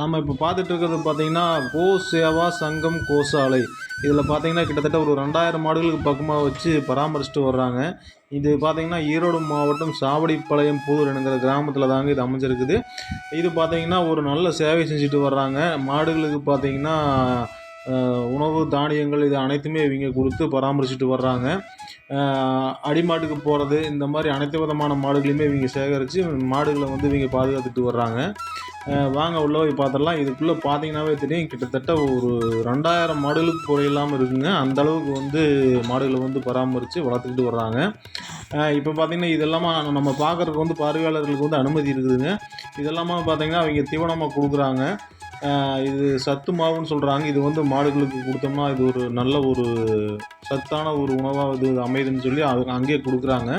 நம்ம இப்போ பார்த்துட்டு இருக்கிறது பார்த்தீங்கன்னா கோ சேவா சங்கம் கோசாலை இதில் பார்த்தீங்கன்னா கிட்டத்தட்ட ஒரு ரெண்டாயிரம் மாடுகளுக்கு பக்கமாக வச்சு பராமரிச்சுட்டு வர்றாங்க. இது பார்த்தீங்கன்னா ஈரோடு மாவட்டம் சாவடிப்பாளையம் புதூர் என்கிற கிராமத்தில் தாங்க இது அமைஞ்சிருக்குது. இது பார்த்தீங்கன்னா ஒரு நல்ல சேவை செஞ்சுட்டு வர்றாங்க. மாடுகளுக்கு பார்த்தீங்கன்னா உணவு தானியங்கள் இது அனைத்துமே இவங்க கொடுத்து பராமரிச்சுட்டு வர்றாங்க. அடிமாட்டுக்கு போகிறது இந்த மாதிரி அனைத்து விதமான மாடுகளையுமே இவங்க சேகரித்து மாடுகளை வந்து இவங்க பாதுகாத்துட்டு வர்றாங்க. வாங்க உள்ள போய் பார்த்துடலாம் இதுக்குள்ளே பார்த்தீங்கன்னாவே தெரியும் கிட்டத்தட்ட ஒரு ரெண்டாயிரம் மாடுகளுக்கு குறையில்லாமல் இருக்குங்க. அந்த அளவுக்கு வந்து மாடுகளை வந்து பராமரித்து வளர்த்துக்கிட்டு வர்றாங்க. இப்போ பார்த்திங்கன்னா இதெல்லாமா நம்ம பார்க்குறதுக்கு வந்து பார்வையாளர்களுக்கு வந்து அனுமதி இருக்குதுங்க. இதெல்லாமா பார்த்திங்கன்னா அவங்க தீவனமாக கொடுக்குறாங்க. இது சத்து மாவுன்னு சொல்கிறாங்க இது வந்து மாடுகளுக்கு கொடுத்தோம்னா இது ஒரு நல்ல ஒரு சத்தான ஒரு உணவாக இது அமையுதுன்னு சொல்லி அது அங்கேயே கொடுக்குறாங்க.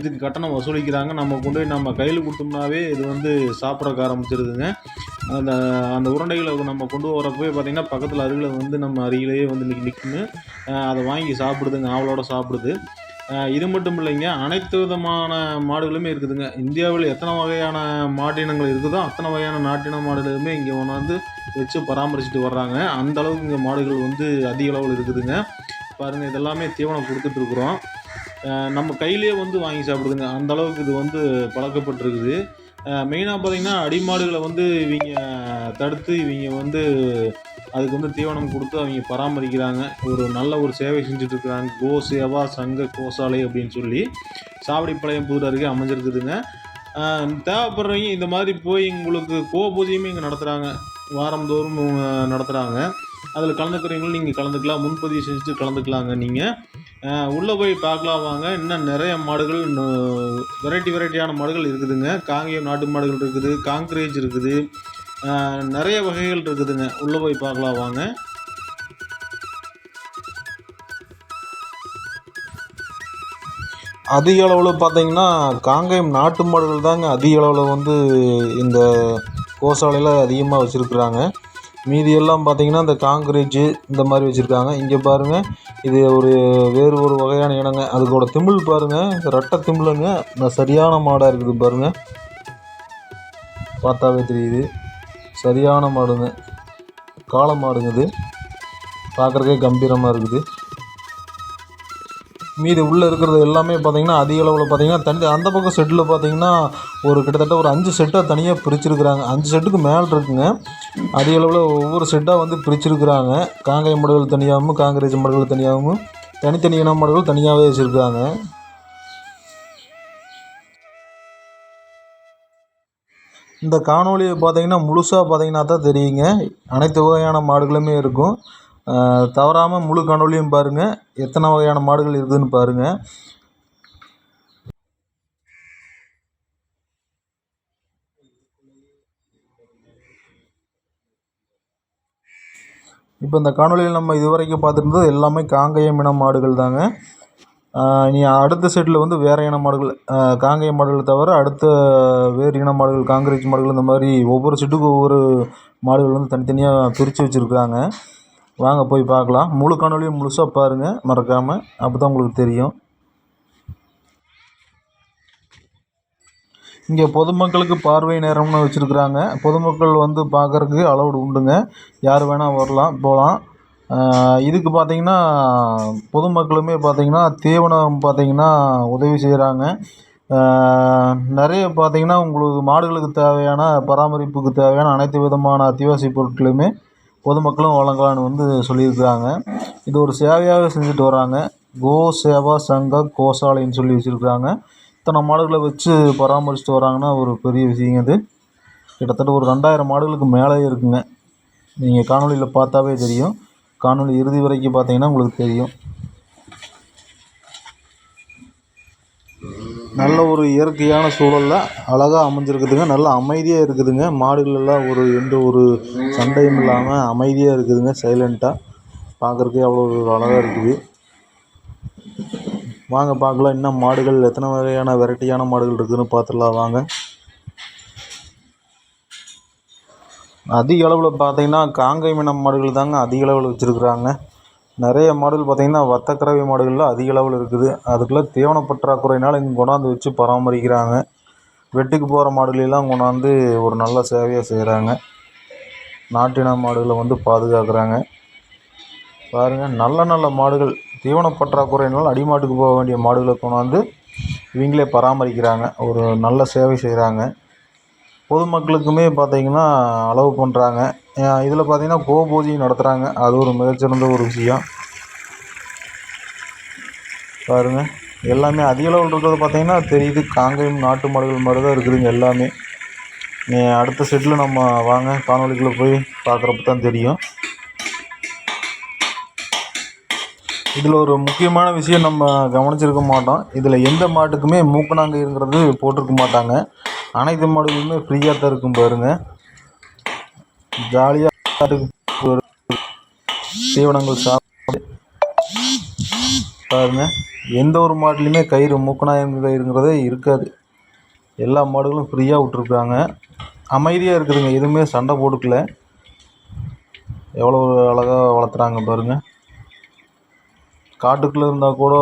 இதுக்கு கட்டணம் வசூலிக்கிறாங்க. நம்ம கொண்டு போய் நம்ம கையில் கொடுத்தோம்னாவே இது வந்து சாப்பிட்றக்க ஆரம்பிச்சிருதுங்க. அந்த அந்த உருண்டைகளை நம்ம கொண்டு வரப்போ பார்த்திங்கன்னா பக்கத்தில் அருகில் வந்து நம்ம அருகிலேயே வந்து நிற்க நிற்குன்னு அதை வாங்கி சாப்பிடுதுங்க. ஆவலோட சாப்பிடுது. இது மட்டும் இல்லைங்க. அனைத்து விதமான மாடுகளுமே இருக்குதுங்க. இந்தியாவில் எத்தனை வகையான மாட்டினங்கள் இருக்குதோ அத்தனை வகையான நாட்டின மாடுகளுமே இங்கே கொண்டாந்து வச்சு பராமரிச்சுட்டு வர்றாங்க. அந்த அளவுக்கு இங்கே மாடுகள் வந்து அதிக அளவில் இருக்குதுங்க. பாருங்கள் இதெல்லாமே தீவனம் கொடுத்துட்ருக்குறோம் நம்ம கையிலேயே வந்து வாங்கி சாப்பிடுதுங்க. அந்த அளவுக்கு இது வந்து பழக்கப்பட்டிருக்குது. மெயினாக பார்த்தீங்கன்னா அடிமாடுகளை வந்து இவங்க தடுத்து இவங்க வந்து அதுக்கு வந்து தீவனம் கொடுத்து அவங்க பராமரிக்கிறாங்க. ஒரு நல்ல ஒரு சேவை செஞ்சுட்ருக்குறாங்க. கோ சேவா சங்க கோசாலை அப்படின்னு சொல்லி சாவடிப்பாளையம் புதூர் அருகே அமைஞ்சிருக்குதுங்க. தேவைப்படுறவங்க இந்த மாதிரி போய் உங்களுக்கு கோ பூஜையுமே இங்கே நடத்துகிறாங்க வாரந்தோறும் அஹ், நடத்துகிறாங்க அதில் கலந்துக்கிறீங்களும் நீங்கள் கலந்துக்கலாம். முன்பதிவு செஞ்சுட்டு கலந்துக்கலாங்க நீங்கள் உள்ளே போய் பார்க்கலாம் வாங்க. இன்னும் நிறைய மாடுகள் வெரைட்டி வெரைட்டியான மாடுகள் இருக்குதுங்க. காங்கேயம் நாட்டு மாடுகள் இருக்குது காங்கிரேஜ் இருக்குது. நிறைய வகைகள் இருக்குதுங்க. உள்ளே போய் பார்க்கலாம் வாங்க. அதிக அளவில் பார்த்தீங்கன்னா காங்கேயம் நாட்டு மாடுகள் தாங்க அதிக அளவில் வந்து இந்த கோசாலையில் அதிகமாக வச்சுருக்குறாங்க. மீதி எல்லாம் பார்த்தீங்கன்னா இந்த காங்கிரீஜு இந்த மாதிரி வச்சுருக்காங்க. இங்கே பாருங்கள் இது ஒரு வேறு ஒரு வகையான இனங்க. அதுக்கோட திமிழ் பாருங்கள் ரெட்டை திமிழுங்க. இந்த சரியான மாடாக இருக்குது பாருங்கள் பார்த்தாவே தெரியுது. சரியான மாடுங்க. காளை மாடுங்க இது. பார்க்குறக்கே கம்பீரமாக இருக்குது. மீதி உள்ளே இருக்கிறது எல்லாமே பார்த்தீங்கன்னா அதிக அளவில் பார்த்தீங்கன்னா தனி அந்த பக்கம் செட்டில் பார்த்தீங்கன்னா ஒரு கிட்டத்தட்ட ஒரு அஞ்சு செட்டாக தனியாக பிரிச்சிருக்கிறாங்க. அஞ்சு செட்டுக்கு மேலே இருக்குங்க. அதிக அளவில் ஒவ்வொரு செட்டாக வந்து பிரிச்சிருக்கிறாங்க. காங்கேய மாடுகள் தனியாகவும் காங்கிரேஜ் மாடுகள் தனியாகவும் தனித்தனி இன மாடுகள் தனியாகவே வச்சுருக்காங்க இந்த காணொலியை பார்த்தீங்கன்னா முழுசாக பார்த்தீங்கன்னா தான் தெரியுங்க. அனைத்து வகையான மாடுகளுமே இருக்கும். தவறாமல் முழு காணொலியும் பாருங்கள் எத்தனை வகையான மாடுகள் இருக்குதுன்னு பாருங்கள் இப்போ இந்த காணொலியில் நம்ம இதுவரைக்கும் பார்த்துருந்தது எல்லாமே காங்கேயம் இன மாடுகள் தாங்க. நீ அடுத்த செட்டில் வந்து வேறு இன மாடுகள் ஆஹ் காங்கேயம் மாடுகள் தவிர அடுத்த வேறு இன மாடுகள் காங்கிரேஜ் மாடுகள் இந்த மாதிரி ஒவ்வொரு செட்டுக்கும் ஒவ்வொரு மாடுகள் வந்து தனித்தனியாக பிரித்து வச்சுருக்குறாங்க. வாங்க போய் பார்க்கலாம். முழு காணொலியும் முழுசாக பாருங்கள் மறக்காமல் அப்போ தான் உங்களுக்கு தெரியும். இங்கே பொதுமக்களுக்கு பார்வை நேரம்னு வச்சுருக்குறாங்க. பொதுமக்கள் வந்து பார்க்குறதுக்கு அலௌடு உண்டுங்க. யார் வேணால் வரலாம் போகலாம் இதுக்கு பார்த்திங்கன்னா பொதுமக்களுமே பார்த்தீங்கன்னா தீவனம் பார்த்திங்கன்னா உதவி செய்கிறாங்க நிறைய பார்த்திங்கன்னா உங்களுக்கு மாடுகளுக்கு தேவையான பராமரிப்புக்கு தேவையான அனைத்து விதமான அத்தியாவசிய பொருட்களுமே பொதுமக்களும் வழங்கலான்னு வந்து சொல்லியிருக்கிறாங்க. இது ஒரு சேவையாகவே செஞ்சுட்டு வராங்க கோ சேவா சங்க கோசாலைன்னு சொல்லி வச்சுருக்குறாங்க. இத்தனை மாடுகளை வச்சு பராமரிச்சுட்டு வராங்கன்னா ஒரு பெரிய விஷயங்க இது. கிட்டத்தட்ட ஒரு ரெண்டாயிரம் மாடுகளுக்கு மேலே இருக்குங்க. நீங்கள் காணொலியில் பார்த்தாவே தெரியும். காணொலி இறுதி வரைக்கும் பார்த்தீங்கன்னா உங்களுக்கு தெரியும். நல்ல ஒரு இயற்கையான சூழலில் அழகாக அமைஞ்சிருக்குதுங்க. நல்ல அமைதியாக இருக்குதுங்க. மாடுகள் எல்லாம் ஒரு எந்த ஒரு சண்டையும் இல்லாமல் அமைதியாக இருக்குதுங்க சைலண்ட்டாக பார்க்குறதுக்கே அவ்வளோ ஒரு அழகாக இருக்குது. வாங்க பார்க்கலாம் இன்னும் மாடுகள் எத்தனை வகையான வெரைட்டியான மாடுகள் இருக்குதுன்னு பார்த்துடலாம் வாங்க. அதிக அளவில் பார்த்தீங்கன்னா காங்கை இன மாடுகள் தாங்க அதிக அளவில் வச்சுருக்குறாங்க. நிறைய மாடுகள் பார்த்திங்கன்னா வத்தக்கறவை மாடுகளில் அதிக அளவில் இருக்குது. அதுக்குள்ளே தீவன பற்றாக்குறையினால் இங்கே கொண்டாந்து வச்சு பராமரிக்கிறாங்க. வெட்டுக்கு போகிற மாடுகளெல்லாம் கொண்டாந்து ஒரு நல்ல சேவையாக செய்கிறாங்க நாட்டின மாடுகளை வந்து பாதுகாக்கிறாங்க. பாருங்கள் நல்ல நல்ல மாடுகள் தீவன பற்றாக்குறையினால் அடிமாட்டுக்கு போக வேண்டிய மாடுகளை கொண்டாந்து இவங்களே பராமரிக்கிறாங்க. ஒரு நல்ல சேவை செய்கிறாங்க பொதுமக்களுக்குமே பார்த்தீங்கன்னா அளவு பண்ணுறாங்க இதில் பார்த்தீங்கன்னா கோ பூஜையும் நடத்துகிறாங்க அது ஒரு மிகச்சிறந்த ஒரு விஷயம். பாருங்கள் எல்லாமே அதிக அளவில் இருக்கிறது பார்த்தீங்கன்னா தெரியுது. காங்கேயம் நாட்டு மாடுகள் மாதிரி தான் இருக்குதுங்க எல்லாமே. நீ அடுத்த செட்டில் நம்ம வாங்க. காணொலிக்குள்ளே போய் பார்க்குறப்ப தான் தெரியும். இதில் ஒரு முக்கியமான விஷயம் நம்ம கவனிச்சிருக்க மாட்டோம். இதில் எந்த மாட்டுக்குமே மூக்கணாங்கயிறுங்கிறது போட்டிருக்க மாட்டாங்க. அனைத்து மாடுகளுமே ஃப்ரீயாக தான் இருக்கும் பாருங்க. ஜாலியாக தீவனங்கள் சாப்பிட்டு பாருங்க. எந்த ஒரு மாட்டிலையுமே கயிறு மூக்கணாங்கயிறு கயிறுங்கிறதே இருக்காது. எல்லா மாடுகளும் ஃப்ரீயாக விட்டுருக்காங்க. அமைதியாக இருக்குதுங்க. எதுவுமே சண்டை போட்டுக்கல. எவ்வளோ அழகாக வளர்த்துறாங்க பாருங்கள் காட்டுக்குள்ளே இருந்தால் கூட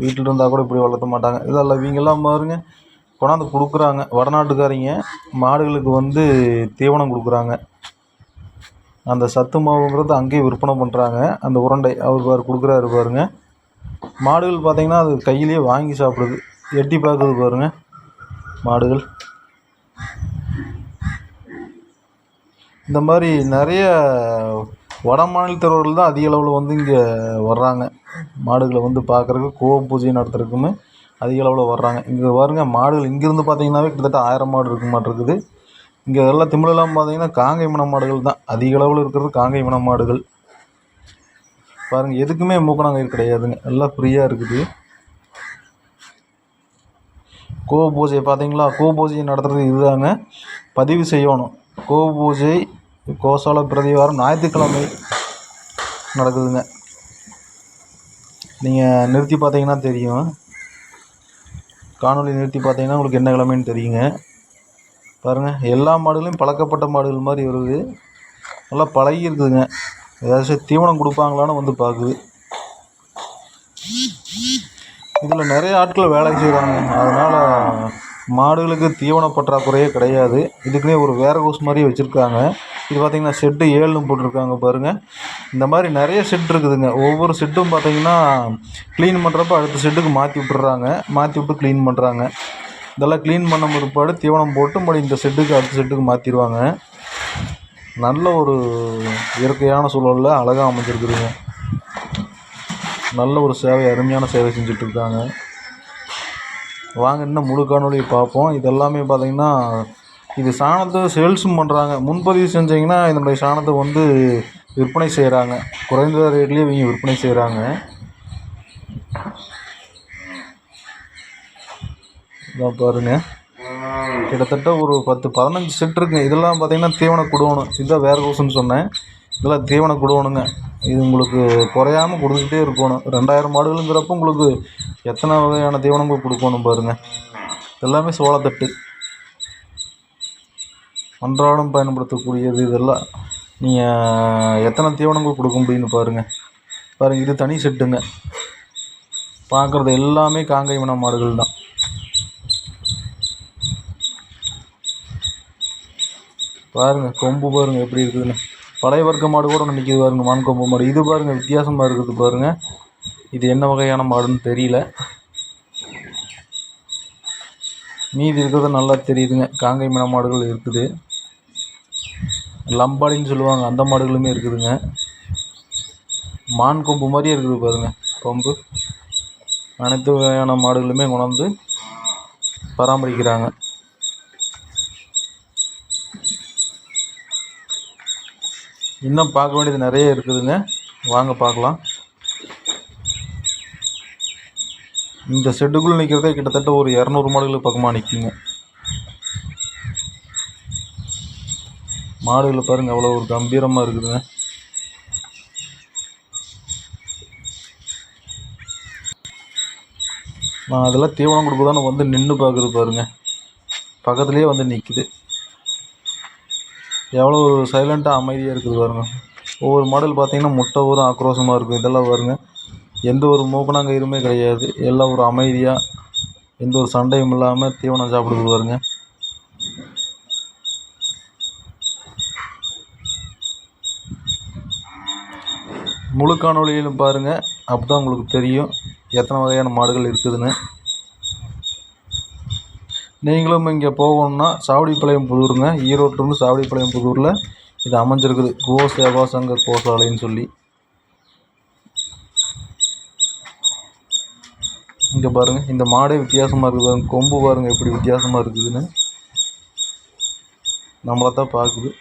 வீட்டில் இருந்தால் கூட இப்படி வளர்த்த மாட்டாங்க. இதெல்லாம் இவங்கெல்லாம் பாருங்கள் கொண்டாந்து கொடுக்குறாங்க. வடநாட்டுக்காரங்க மாடுகளுக்கு வந்து தீவனம் கொடுக்குறாங்க. அந்த சத்து மாவுங்கிறது அங்கேயே விற்பனை பண்ணுறாங்க அந்த உருண்டை அவர் பாரு கொடுக்குறாரு பாருங்க. மாடுகள் பார்த்திங்கன்னா அது கையிலேயே வாங்கி சாப்பிடுது. எட்டி பார்க்குது பாருங்க மாடுகள். இந்த மாதிரி நிறைய வட மாநிலத்தவர்கள் தான் அதிக அளவில் வந்து இங்கே வர்றாங்க. மாடுகளை வந்து பார்க்குறக்கு கோவம் பூஜை நடத்துறதுக்குமே அதிக அளவில் வர்றாங்க. இங்கே பாருங்க மாடுகள் இங்கேருந்து பார்த்தீங்கன்னாவே கிட்டத்தட்ட ஆயிரம் மாடு இருக்க மாட்டிருக்குது. இங்கே எல்லாம் திமிழெல்லாம் பார்த்தீங்கன்னா காங்கை மன மாடுகள் தான். அதிக அளவில் இருக்கிறது காங்கை மன மாடுகள். பாருங்கள் எதுக்குமே மூக்கணாங்கயிறு கிடையாதுங்க. எல்லாம் ஃப்ரீயாக இருக்குது. கோ பூஜை பார்த்தீங்களா கோ பூஜை நடத்துறது இதுதாங்க. பதிவு செய்யணும். கோவ பூஜை கோசால பிரதிவாரம் ஞாயிற்றுக்கிழமை நடக்குதுங்க. நீங்கள் நிறுத்தி பார்த்தீங்கன்னா தெரியும். காணொலி நிறுத்தி பார்த்தீங்கன்னா உங்களுக்கு என்ன கிழமைன்னு தெரியுங்க. பாருங்கள் எல்லா மாடுகளையும் பழக்கப்பட்ட மாடுகள் மாதிரி வருது. நல்லா பழகி இருக்குதுங்க. ஏதாச்சும் தீவனம் கொடுப்பாங்களான்னு வந்து பார்க்குது. இதில் நிறைய ஆட்கள் வேலை செய்கிறாங்க அதனால் மாடுகளுக்கு தீவன பற்றாக்குறையே கிடையாது. இதுக்குன்னே ஒரு வேர் ஹவுஸ் மாதிரி வச்சுருக்காங்க. இது பார்த்திங்கன்னா செட்டு ஏழுன்னு போட்டிருக்காங்க பாருங்கள் இந்த மாதிரி நிறைய செட் இருக்குதுங்க. ஒவ்வொரு செட்டும் பார்த்திங்கன்னா க்ளீன் பண்ணுறப்ப அடுத்த செட்டுக்கு மாற்றி விட்டுறாங்க. மாற்றி விட்டு க்ளீன் பண்ணுறாங்க இதெல்லாம் க்ளீன் பண்ண பிற்பாடு தீவனம் போட்டு மறுபடி இந்த செட்டுக்கு அடுத்த செட்டுக்கு மாற்றிடுவாங்க நல்ல ஒரு இயற்கையான சூழலில் அழகாக அமைஞ்சிருக்குதுங்க. நல்ல ஒரு சேவை அருமையான சேவை செஞ்சிட்ருக்காங்க வாங்க இன்னும் முழு காணொலியை பார்ப்போம். இதெல்லாமே பார்த்திங்கன்னா பார்த்தீங்கன்னா இது சாணத்தை சேல்ஸும் பண்ணுறாங்க முன்பதிவு செஞ்சீங்கன்னா இதனுடைய சாணத்தை வந்து விற்பனை செய்கிறாங்க குறைந்த ரேட்லேயே இவங்க விற்பனை செய்கிறாங்க இதான் பாருங்க. கிட்டத்தட்ட ஒரு பத்து பதினஞ்சு செட் இருக்குங்க இதெல்லாம் பார்த்தீங்கன்னா தீவன குடோணும் இதுதான் வேர் ஹவுஸ்னு சொன்னேன். இதெல்லாம் தீவன குடோனுங்க. இது உங்களுக்கு குறையாம கொடுத்துக்கிட்டே இருக்கணும். ரெண்டாயிரம் மாடுகளுங்கிறப்ப உங்களுக்கு எத்தனை வகையான தீவனங்கள் கொடுக்கணும் பாருங்கள் எல்லாமே சோளத்தட்டு. அன்றாடம் பயன்படுத்தக்கூடியது இதெல்லாம். நீங்கள் எத்தனை தீவனங்கள் கொடுக்க முடியும்னு பாருங்கள் பாருங்கள் இது தனி செட்டுங்க. பார்க்குறது எல்லாமே காங்கை இன மாடுகள் தான். பாருங்கள் கொம்பு பாருங்கள் எப்படி இருக்குதுன்னு. பழைய வர்க்க மாடு கூட ஒன்று நிற்கிது பாருங்கள் மான் கொம்பு மாடு. இது பாருங்கள் வித்தியாசமாக இருக்குது பாருங்கள் இது என்ன வகையான மாடுன்னு தெரியல. மீதி இருக்கிறது நல்லா தெரியுதுங்க. காங்கை மின மாடுகள் இருக்குது. லம்பாடின்னு சொல்லுவாங்க அந்த மாடுகளுமே இருக்குதுங்க. மான் கொம்பு மாதிரியே இருக்குது பாருங்கள் கொம்பு. அனைத்து வகையான மாடுகளுமே கொண்டாந்து பராமரிக்கிறாங்க. இன்னும் பார்க்க வேண்டியது நிறைய இருக்குதுங்க. வாங்க பார்க்கலாம். இந்த ஷெட்டுக்குள்ளே நிற்கிறதே கிட்டத்தட்ட ஒரு இரநூறு மாடுகளுக்கு பக்கமாக நிற்குங்க மாடுகளை பாருங்கள் அவ்வளோ ஒரு கம்பீரமாக இருக்குதுங்க. நான் அதெல்லாம் தீவனம் கொடுக்குதான்னு வந்து நின்று பார்க்குறது பாருங்கள் பக்கத்துலேயே வந்து நிற்குது எவ்வளோ ஒரு சைலண்ட்டாக அமைதியாக இருக்குது பாருங்கள் ஒவ்வொரு மாடல் பார்த்தீங்கன்னா முட்டை ஊரும் ஆக்ரோஷமாக இருக்கும். இதெல்லாம் பாருங்கள் எந்த ஒரு மூக்கணாங்கயிறுமே கிடையாது. எல்லாம் ஒரு அமைதியாக எந்த ஒரு சண்டையும் இல்லாமல் தீவனம் சாப்பிடுது பாருங்க. முழு காணொலியிலும் பாருங்கள் அப்போ தான் உங்களுக்கு தெரியும் எத்தனை வகையான மாடுகள் இருக்குதுன்னு. நீங்களும் இங்கே போகணுன்னா சாவடிப்பாளையம் புதூருங்க. ஈரோட்டிலிருந்து சாவடிப்பாளையம் புதூரில் இது அமைஞ்சிருக்குது. கோ சேவா சங்க கோசாலைன்னு சொல்லி. இங்கே பாருங்கள் இந்த மாடே வித்தியாசமாக இருக்குது பாருங்க. கொம்பு பாருங்கள் எப்படி வித்தியாசமாக இருக்குதுன்னு. நம்மளை தான் பார்க்குது.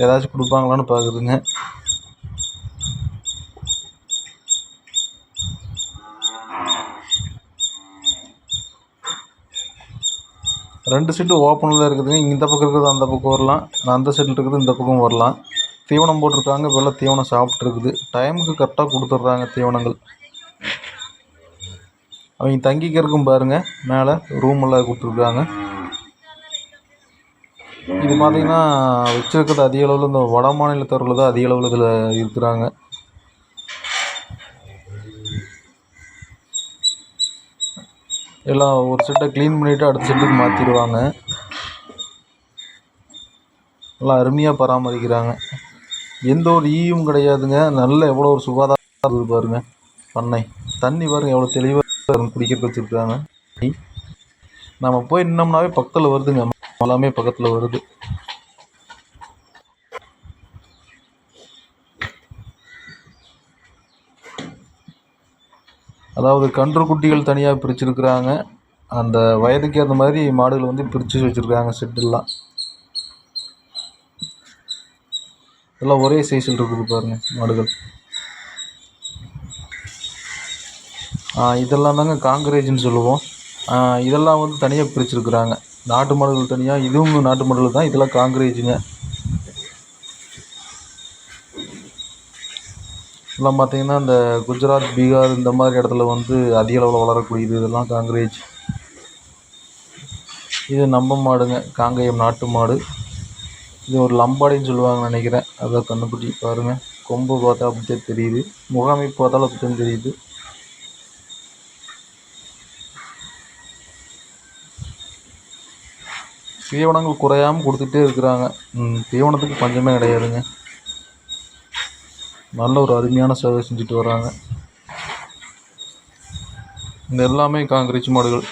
ஏதாச்சும் கொடுப்பாங்களான்னு பார்க்குதுங்க ரெண்டு செட்டு ஓப்பனில் இருக்குதுங்க. இந்த பக்கம் இருக்கிறது அந்த பக்கம் வரலாம். அந்த செட்டில் இருக்குது இந்த பக்கம் வரலாம். தீவனம் போட்டிருக்காங்க வெள்ளை தீவனம் சாப்பிட்ருக்குது டைமுக்கு கரெக்டாக கொடுத்துட்றாங்க தீவனங்கள். அவங்க தங்கிக்கிறதுக்கும் பாருங்கள் மேலே ரூமெல்லாம் கொடுத்துருக்காங்க. இது பார்த்தீங்கன்னா வச்சிருக்கிறது அதிக அளவில் இந்த வட மாநிலத்தவர்கள் தான் அதிக அளவில் இதில் இருக்கிறாங்க. எல்லாம் ஒரு செட்டை க்ளீன் பண்ணிவிட்டு அடுத்த செட்டுக்கு மாற்றிடுவாங்க நல்லா அருமையாக பராமரிக்கிறாங்க. எந்த ஒரு ஈயும் கிடையாதுங்க. நல்ல எவ்வளோ ஒரு சுகாதாரம் பாருங்க. பண்ணை. தண்ணி பாருங்க எவ்வளோ தெளிவாக குடிக்க வச்சுருக்காங்க. நம்ம போய் நின்னோம்னாவே பக்கத்தில் வருதுங்க. எல்லாமே பக்கத்தில் வருது. அதாவது கன்று குட்டிகள் தனியாக பிரிச்சிருக்கிறாங்க. அந்த வயதுக்கு ஏற்ற மாதிரி மாடுகள் வந்து பிரித்து வச்சுருக்காங்க செட்டெல்லாம். எல்லாம் ஒரே சைஸில் இருக்குது பாருங்கள் மாடுகள். ஆ, இதெல்லாம் தாங்க காங்கிரேஜ்னு சொல்லுவோம். இதெல்லாம் வந்து தனியாக பிரிச்சிருக்கிறாங்க. நாட்டு மாடுகள் தனியாக இதுவும் நாட்டு மாடுகள் தான் இதெல்லாம் காங்கிரேஜுங்க. இதெல்லாம் பார்த்தீங்கன்னா இந்த குஜராத் பீகார் இந்த மாதிரி இடத்துல வந்து அதிக அளவில் வளரக்கூடியது இதெல்லாம் காங்கிரேஜ். இது நம்ம மாடுங்க காங்கேயம் நாட்டு மாடு. இது ஒரு லம்பாடின்னு சொல்லுவாங்கன்னு நினைக்கிறேன். அதான் கண்ணுக்குட்டி பாருங்கள் கொம்பு பார்த்தா அப்படியே தெரியுது. முகாமை பார்த்தாலும் அப்படித்தான் தெரியுது. தீவனங்கள் குறையாமல் கொடுத்துட்டே இருக்கிறாங்க. தீவனத்துக்கு பஞ்சமே கிடையாதுங்க. நல்ல ஒரு அருமையான சேவை செஞ்சுட்டு வராங்க. இந்த எல்லாமே காங்கிரீச் மாடுகள்.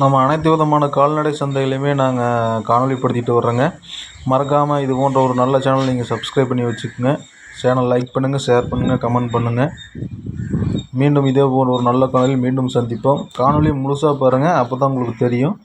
நம்ம அனைத்து விதமான கால்நடை சந்தைகளையுமே நாங்கள் காணொலிப்படுத்திட்டு வர்றோங்க. மறக்காமல் இது போன்ற ஒரு நல்ல சேனல் நீங்கள் சப்ஸ்கிரைப் பண்ணி வச்சுக்கோங்க. சேனல் லைக் பண்ணுங்கள் ஷேர் பண்ணுங்கள் கமெண்ட் பண்ணுங்கள் மீண்டும் இதே போன்ற ஒரு நல்ல காணொலி மீண்டும் சந்திப்போம். காணொலி முழுசாக பாருங்கள் அப்போ தான் உங்களுக்கு தெரியும்.